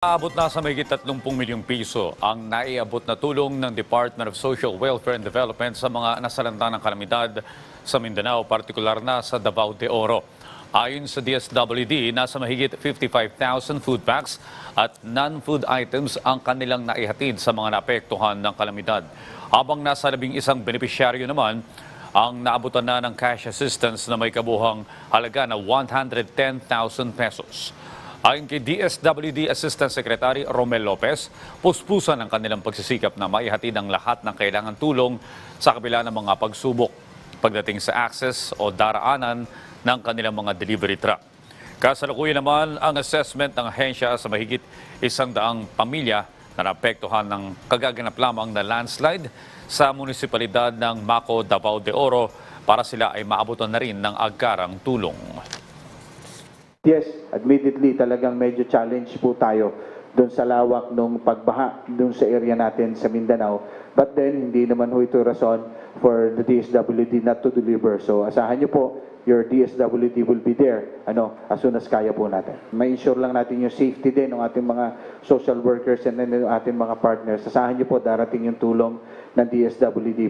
Aabot na sa mahigit 30 milyong piso ang naiabot na tulong ng Department of Social Welfare and Development sa mga nasalanta ng kalamidad sa Mindanao, partikular na sa Davao de Oro. Ayon sa DSWD, nasa mahigit 55,000 food packs at non-food items ang kanilang naihatid sa mga naapektuhan ng kalamidad. Habang nasa labing isang benepisyaryo naman, ang naabutan na ng cash assistance na may kabuhang halaga na 110,000 pesos. Ayon kay DSWD Assistant Secretary Romel Lopez, puspusan ang kanilang pagsisikap na maihatid ang lahat ng kailangan tulong sa kabila ng mga pagsubok pagdating sa access o daraanan ng kanilang mga delivery truck. Kasalukuyan naman ang assessment ng ahensya sa mahigit isang daang pamilya na naapektuhan ng kagaganap lamang na landslide sa munisipalidad ng Maco, Davao de Oro para sila ay maabutan na rin ng agarang tulong. Yes, admittedly talagang medyo challenge po tayo doon sa lawak ng pagbaha doon sa area natin sa Mindanao. But then, hindi naman ho ito rason for the DSWD not to deliver. So, asahan niyo po, your DSWD will be there ano, as soon as kaya po natin. Ma-ensure lang natin yung safety din ng ating mga social workers and yung ating mga partners. Asahan niyo po, darating yung tulong ng DSWD